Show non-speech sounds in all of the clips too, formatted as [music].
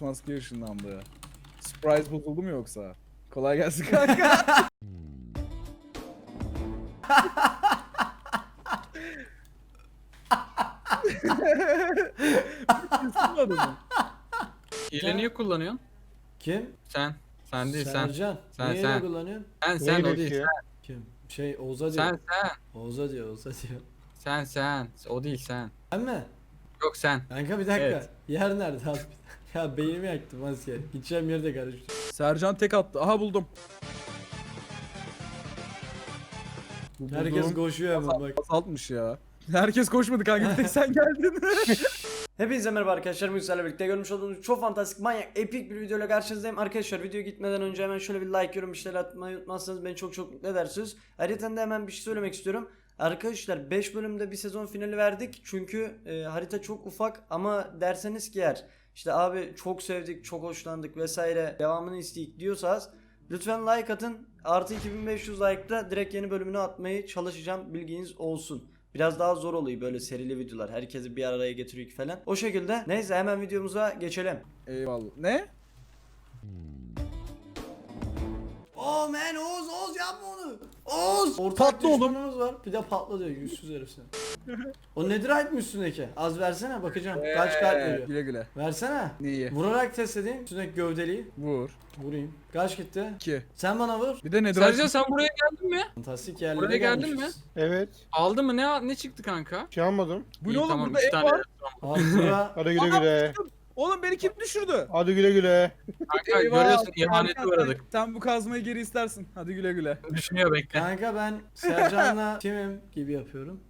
maske ışınlandı. Surprise bozuldu mu yoksa? Kolay gelsin kanka. [laughs] Isınmadı mı? Hile niye kullanıyorsun? Kim? Sen. Sen değil sen. Sercan. Sen, Niye sen. öyle kullanıyorsun? Sen sen o değil. ya? Kim? Şey Oğuz'a diyor. Sen sen. Oğuz'a diyor Oğuz'a diyor. Sen sen. O değil sen. Ben mi? Yok sen. Kanka bir dakika. Evet. Yer nerede abi? Ya beynimi yaktım maske. Gideceğim yerde karıştı. Sercan tek attı. Aha buldum. Bu Herkes koşuyor hemen bak. azaltmış ya. Herkes koşmadı kanka bir tek sen [laughs] geldin. [laughs] Hepinize merhaba arkadaşlar. Sizlerle birlikte görmüş olduğunuz çok fantastik, manyak, epik bir videoyla karşınızdayım. Arkadaşlar video gitmeden önce hemen şöyle bir like, yorum, şeyler atmayı unutmazsanız beni çok çok mutlu edersiniz. Ayrıca da hemen bir şey söylemek istiyorum. Arkadaşlar 5 bölümde bir sezon finali verdik. Çünkü e, harita çok ufak ama derseniz ki eğer işte abi çok sevdik, çok hoşlandık vesaire devamını isteyik diyorsanız lütfen like atın. Artı 2500 like'da direkt yeni bölümünü atmayı çalışacağım. Bilginiz olsun. Biraz daha zor oluyor böyle serili videolar. Herkesi bir araya getiriyor falan. O şekilde. Neyse hemen videomuza geçelim. Eyvallah. Ne? Oh man Oğuz Oğuz yapma onu. Oğuz. Ortak Patla oğlum. düşmanımız var. Bir de patla diyor yüzsüz herif sen. o nedir mi üstündeki? Az versene bakacağım. Kaç kalp veriyor? Güle güle. Versene. Neyi? Vurarak test edeyim. Üstündeki gövdeliği. Vur. Vurayım. Kaç gitti? 2. Sen bana vur. Bir de nedir? Sercan sen buraya geldin mi? Fantastik yerlere Buraya geldin gelmişiz. Evet. Aldın mı? Ne ne çıktı kanka? Şey almadım. Bu İyi, ne oğlum tamam, burada üç ev tane var. Altıra. [laughs] Hadi güle güle. Oğlum beni kim düşürdü? Hadi güle güle. Kanka Eyvah, görüyorsun ihanete kanka, uğradık. Sen, bu kazmayı geri istersin. Hadi güle güle. Düşünüyor bekle. Kanka ben Sercan'la [laughs] timim gibi yapıyorum.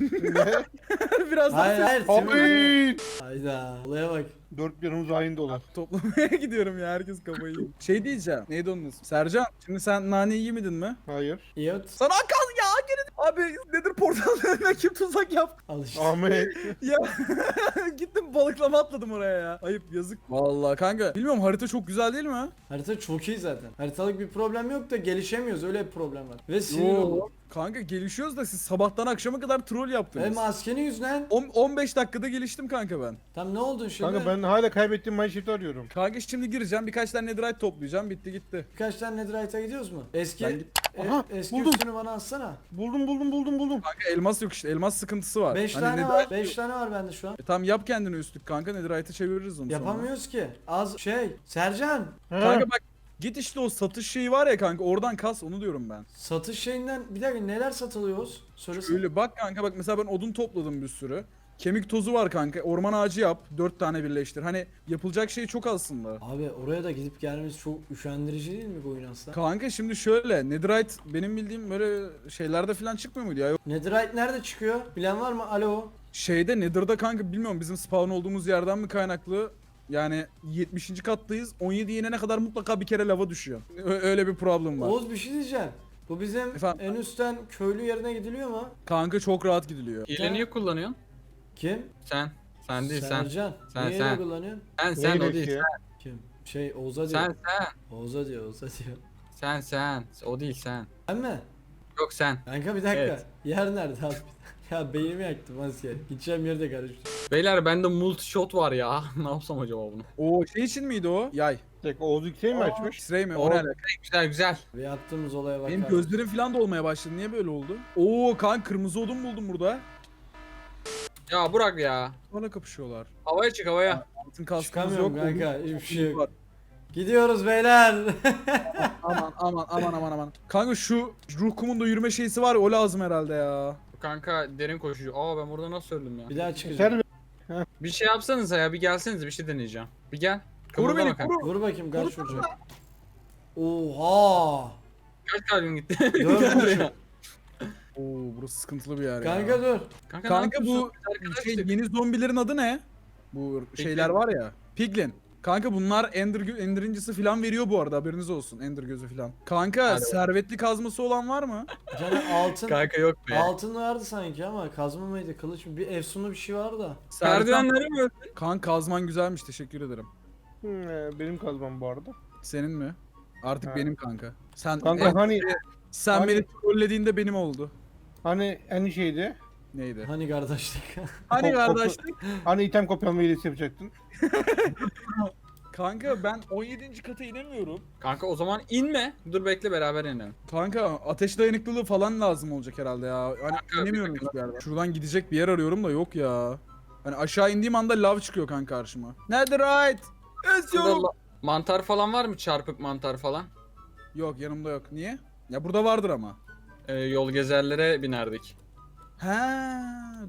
Ne? [laughs] Biraz daha Hayır ses hayır. Abi. Hayda. Olaya bak. Dört yanımız aynı dolar. toplamaya [laughs] gidiyorum ya. Herkes kafayı yiyor. Şey diyeceğim. Neydi onun ismi? Sercan. Şimdi sen naneyi yemedin mi? Hayır. İyot. Sana kal ya geri. Abi nedir portalın önüne [laughs] kim tuzak yap? Al işte. Ahmet. Ya gittim balıklama atladım oraya ya. Ayıp yazık. Vallahi kanka. Bilmiyorum harita çok güzel değil mi? Harita çok iyi zaten. Haritalık bir problem yok da gelişemiyoruz öyle bir problem var. Ve sinir Yo. oldum. Kanka gelişiyoruz da siz sabahtan akşama kadar troll yaptınız. maskenin yüzünden. On- 15 dakikada geliştim kanka ben. Tam ne oldun şimdi? Kanka ben hala kaybettiğim Mineshaft'ı arıyorum. Kanka şimdi gireceğim birkaç tane netherite toplayacağım bitti gitti. Birkaç tane Netherite'a gidiyoruz mu? Eski Ben git- e- Aha, eski buldum. üstünü bana atsana. Buldum buldum buldum buldum. Kanka elmas yok işte elmas sıkıntısı var. 5 Hani tane netherite var. yok. 5 tane var bende şu an. E tamam yap kendine üstlük kanka netherite'ı çeviririz onu sonra. Yapamıyoruz ki. Az şey. Sercan. Ha. Kanka bak git işte o satış şeyi var ya kanka oradan kas onu diyorum ben. Satış şeyinden bir dakika neler satılıyoruz? Söylesene. Öyle bak kanka bak mesela ben odun topladım bir sürü. Kemik tozu var kanka. Orman ağacı yap. Dört tane birleştir. Hani yapılacak şey çok aslında. Abi oraya da gidip gelmemiz çok üşendirici değil mi bu oyun aslında? Kanka şimdi şöyle Netherite benim bildiğim böyle şeylerde falan çıkmıyor muydu ya? Yok. Netherite nerede çıkıyor? Bilen var mı? Alo. Şeyde Nether'da kanka bilmiyorum bizim spawn olduğumuz yerden mi kaynaklı yani 70. kattayız. 17 yenene kadar mutlaka bir kere lava düşüyor. Ö- öyle bir problem var. Oğuz bir şey diyeceğim. Bu bizim Efendim? en üstten köylü yerine gidiliyor mu? Kanka çok rahat gidiliyor. Hile niye kullanıyorsun? Kim? Sen. Sen değil sen. Sercan. Sen, Niye sen. öyle kullanıyorsun? Sen sen o değil. ki? Kim? Şey Oğuz'a diyor. Sen sen. Oğuz'a diyor Oğuz'a diyor. Sen sen. O değil sen. Ben mi? Yok sen. Kanka bir dakika. Evet. Yer nerede abi? Ya beynimi yaktım maske. Gideceğim yerde karıştı. Beyler bende multi shot var ya. [laughs] ne yapsam acaba bunu? O şey için miydi o? Yay. Tek Oğuz X'e mi açmış? X-ray mi? O ne alaka? güzel güzel. Ve yaptığımız olaya bak. Benim gözlerim falan da olmaya başladı. Niye böyle oldu? Oo kanka kırmızı odun buldum burada. Ya Burak ya. Bana kapışıyorlar. Havaya çık havaya. Altın kaskımız yok. Çıkamıyorum kanka. Hiçbir şey yok. var. Gidiyoruz beyler. Aman aman aman aman aman. Kanka şu ruh kumunda yürüme şeysi var ya o lazım herhalde ya. Kanka derin koşucu. Aa ben burada nasıl öldüm ya? bir daha çıkacağım. Bir şey yapsanıza ya bir gelsenize bir şey deneyeceğim. Bir gel. Kımıldama beni kanka. koru. Vur bakayım kaç vuracak. Oha. Kaç kalbim gitti? Dört [laughs] vuracak. Oo burası sıkıntılı bir yer ya. Kanka dur. Kanka, ne Kanka bu yapıyorsun? Şey, yeni zombilerin adı ne? Bu şeyler var ya. Piglin. Kanka bunlar Ender, Ender incisi falan veriyor bu arada haberiniz olsun Ender gözü falan. Kanka Hadi servetli kazması olan var mı? Canım altın. Kanka yok be. Altın vardı sanki ama kazma mıydı kılıç mı? Bir efsunlu bir şey var da. Merdivenleri mi? Kanka kazman güzelmiş teşekkür ederim. Hmm, e, benim kazmam bu arada. Senin mi? Artık Ha. benim kanka. Sen Kanka en- hani sen hani- beni trollediğinde benim oldu. hani en şeydi. Neydi? Hani kardeşlik. [laughs] Hani kardeşlik? Hani item kopyalama hilesi yapacaktın. [laughs] Kanka ben 17. kata inemiyorum. Kanka o zaman inme. Dur bekle beraber inelim. Kanka ateş dayanıklılığı falan lazım olacak herhalde ya. Hani Kanka, inemiyorum bir hiçbir yerden. Şuradan gidecek bir yer arıyorum da yok ya. Hani aşağı indiğim anda lav çıkıyor kanka karşıma. Burada Eziyorum. la- mantar falan var mı? Çarpık mantar falan. Yok yanımda yok. Niye? Ya burada vardır ama. Ee, yol gezerlere binerdik. He,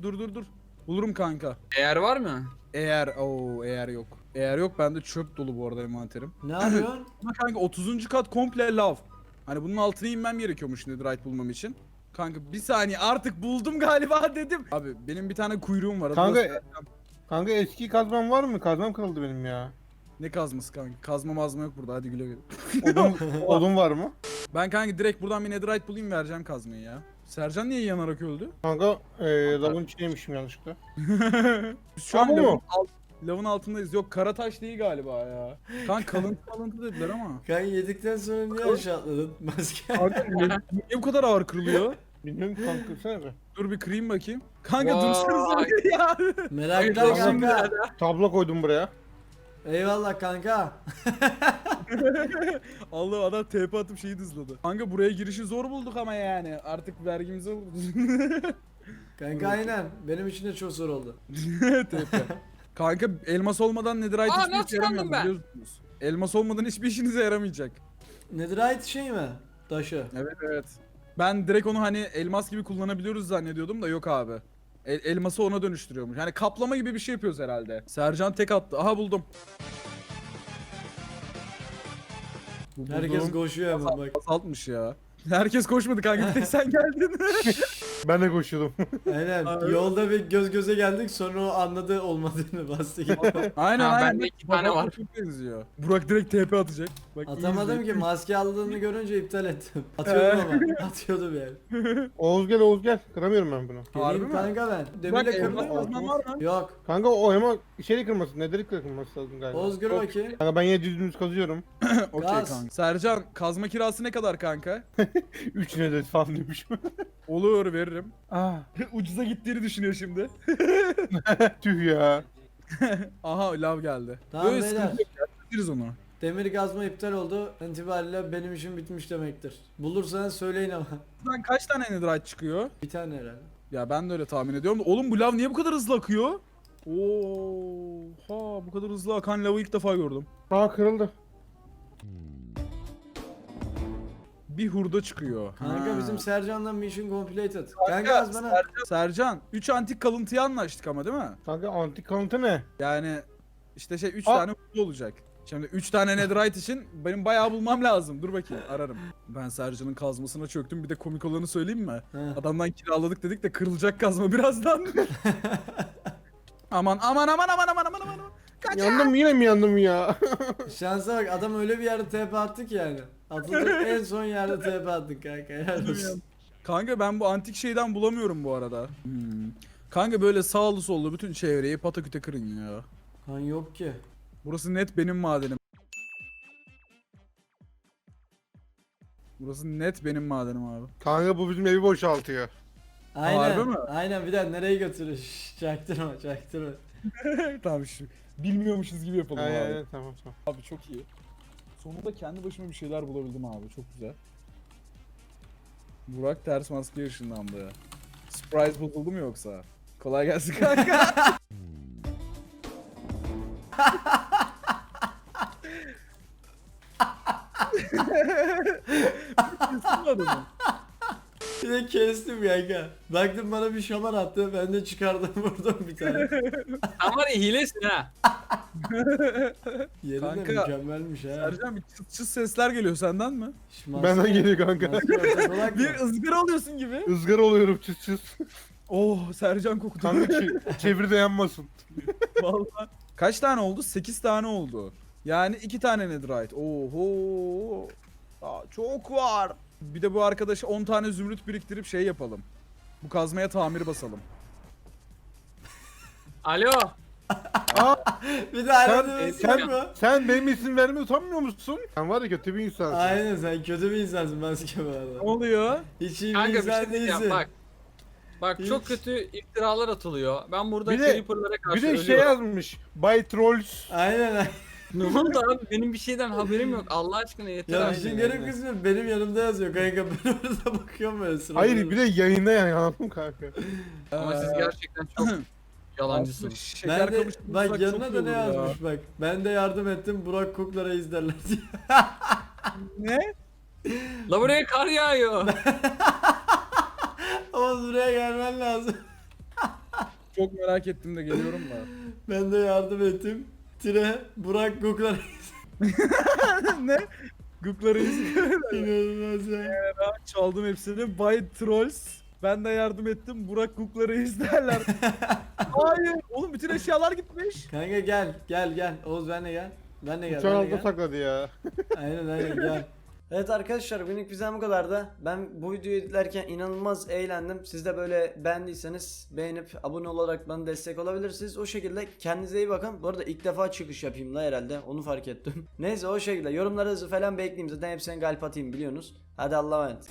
dur dur dur. Bulurum kanka. Eğer var mı? Eğer o eğer yok. Eğer yok bende çöp dolu bu arada envanterim. ne arıyorsun? [clears throat] Ama kanka 30. kat komple lav. Hani bunun altına inmem gerekiyormuş netherite bulmam için. Kanka bir saniye artık buldum galiba [laughs] dedim. Abi benim bir tane kuyruğum var. Kanka-. Kanka eski kazmam var mı? Kazmam kırıldı benim ya. Ne kazması kanka? Kazma mazma yok burada hadi güle güle. Odun, [laughs] odun var mı? Ben kanka direkt buradan bir netherite bulayım vereceğim kazmayı ya. Sercan niye yanarak öldü? Kanka eee lavın içindeymişim yanlışlıkla. [laughs] Biz şu an Ama lavın, mu? alt- lavın altındayız. Yok karataş değil galiba ya. Kanka kalıntı [laughs] kalıntı dediler ama. Kanka yedikten sonra niye aşağı atladın? [laughs] Maske. Kanka niye, niye bu kadar ağır kırılıyor? Bilmiyorum ki kanka kırsana be. Dur bir kırayım bakayım. Kanka Vay. dursanıza ya. Meraktan Hayır, kanka. Tablo koydum buraya. Eyvallah kanka. [laughs] Allah adam TP atıp şeyi dızladı. Kanka buraya girişi zor bulduk ama yani. Artık vergimizi [laughs] Kanka aynen. Benim için de çok zor oldu. [laughs] TP. Kanka elmas olmadan netherite Aa, hiçbir nasıl işe yaramıyor yandım ben? biliyorsunuz. Elmas olmadan hiçbir işinize yaramayacak. Netherite şey mi? Taşı. Evet evet. Ben direkt onu hani elmas gibi kullanabiliyoruz zannediyordum da yok abi. El- elması ona dönüştürüyormuş. Yani kaplama gibi bir şey yapıyoruz herhalde. Sercan tek attı. Aha buldum. Herkes koşuyor hemen bak. azaltmış ya. Herkes koşmadı kanka bir tek sen geldin. [laughs] Ben de koşuyordum. [laughs] Aynen. Abi. Yolda bir göz göze geldik sonra o anladı olmadığını [laughs] bastı gitti. aynen Ha, aynen. bende iki tane var. Çok benziyor. Burak direkt TP atacak. Bak, iyi Atamadım izle. ki maske aldığını görünce iptal ettim. [laughs] Atıyordum ama. Atıyordum yani. Oğuz gel Oğuz gel. Kıramıyorum ben bunu. Harbi Geleyim mi? kanka ben. Burak Demirle elmas kazman var mı? Yok. Kanka o ama şeyle kırmasın. Nederik kırılması lazım galiba. Oğuz gör bakayım. Kanka ben yine düz düz kazıyorum. [clears throat] Okey Gaz. kanka. Sercan kazma kirası ne kadar kanka? 3 nederik falan demiş. Olur veririm. Aa, [laughs] Ucuza gittiğini düşünüyor şimdi. [laughs] tüh ya. [laughs] Aha lav geldi. Tamam Böyle beyler. sıkıntı yok ya, bitiririz onu. Demir kazma iptal oldu. İtibariyle benim işim bitmiş demektir. Bulursanız söyleyin ama. Buradan kaç tane netherite çıkıyor? Bir tane herhalde. Ya ben de öyle tahmin ediyorum da oğlum bu lav niye bu kadar hızlı akıyor? Oha bu kadar hızlı akan lavı ilk defa gördüm. Aa kırıldı. Bir hurda çıkıyor. Kanka Ha. bizim Sercan'dan mission completed. Kanka, Kanka, az bana. Sercan, Sercan 3 antik kalıntıya anlaştık ama değil mi? Kanka antik kalıntı ne? Yani işte şey 3 Aa. tane hurda olacak. Şimdi 3 tane netherite için benim bayağı bulmam lazım. Dur bakayım ararım. Ben Sercan'ın kazmasına çöktüm. Bir de komik olanı söyleyeyim mi? Ha. Adamdan kiraladık dedik de kırılacak kazma birazdan. [laughs] aman aman aman aman aman aman aman. Kaç Yandım mı yine mi yandım ya? Şansa bak adam öyle bir yerde TP attık yani. Atıldık en son yerde TP attık kanka. Helal olsun. Kanka ben bu antik şeyden bulamıyorum bu arada. Hmm. Kanka böyle sağlı sollu bütün çevreyi pataküte kırın ya. Kan yok ki. Burası net benim madenim. Burası net benim madenim abi. Kanka bu bizim evi boşaltıyor. Aynen. Harbi mi? Aynen bir daha nereye götürür? Şşş, çaktırma çaktırma. [laughs] tamam şu bilmiyormuşuz gibi yapalım Aynen abi. aynen tamam tamam. Abi çok iyi. Sonunda kendi başıma bir şeyler bulabildim abi. Çok güzel. Burak ters maske ışınlandı. Surprise bozuldu mu yoksa? Kolay gelsin kanka. Kesin adamı. Bir de kestim kanka. Baktım bana bir şamar attı. Ben de çıkardım [laughs] vurdum bir tane. Sen var ya hilesin ha. [laughs] Yeri de Kanka, mükemmelmiş ha. Sercan bir çıt çıt sesler geliyor senden mi? Maske- Benden geliyor kanka. [laughs] Bir ızgara alıyorsun gibi. Izgara oluyorum çıs çıs. Oh Sercan koktu. Kanka çe- [laughs] çevirde yanmasın. Vallahi. Kaç tane oldu? 8 tane oldu. Yani 2 tane netherite. Oho. Aa, çok var. Bir de bu arkadaşa 10 tane zümrüt biriktirip şey yapalım. Bu kazmaya tamir basalım. Alo. Bir daha Sen, aradığımız sen, mu? sen benim isim vermeye utanmıyor musun? Sen var ya kötü bir insansın. Aynen sen kötü bir insansın maske bu Ne oluyor? Hiç iyi bir Kanka bir şey insan diyeceğim değilsin. bak. Bak Hiç. çok kötü iftiralar atılıyor. Ben burada Bir de- creeper'lara karşı Bir de şey ölüyorum. yazmış. By Trolls. Aynen. [laughs] Ne oldu abi? Benim bir şeyden haberim yok. Allah aşkına yeter Ya abi. işin garip kısmı benim yanımda yazıyor kanka. [laughs] Ben orada bakıyorum böyle sırada. Hayır bir de yayında yani anladın mı kanka? Ama siz gerçekten çok [laughs] aslında yalancısınız. Şeker Ben de, kamışı bak yanına çok da iyi ne olur ya. yazmış bak. Ben de yardım ettim Burak Kuklar'a izlerler diye. Ne? La buraya kar yağıyor. [laughs] Ama buraya gelmen lazım. Çok merak ettim de geliyorum da. [laughs] Ben de yardım ettim. Tire Burak Kuklar'a [laughs] ne? Google'ları İnanılmaz ya. çaldım hepsini. By Trolls. Ben de yardım ettim. Burak Google'ları [laughs] izlerler. Hayır. Oğlum bütün eşyalar gitmiş. Kanka gel gel gel. Oğuz ben de gel. Ben de gel. Uçağın Ben de altında gel. sakladı ya. Aynen aynen gel. [laughs] Evet arkadaşlar günlük bizden bu kadar da. Ben bu videoyu editlerken inanılmaz eğlendim. Siz de böyle beğendiyseniz beğenip abone olarak bana destek olabilirsiniz. O şekilde kendinize iyi bakın. Bu arada ilk defa çıkış yapayım la herhalde. Onu fark ettim. [laughs] Neyse o şekilde yorumlarınızı falan bekleyeyim. Zaten hepsine galp atayım biliyorsunuz. Hadi Allah'a emanet.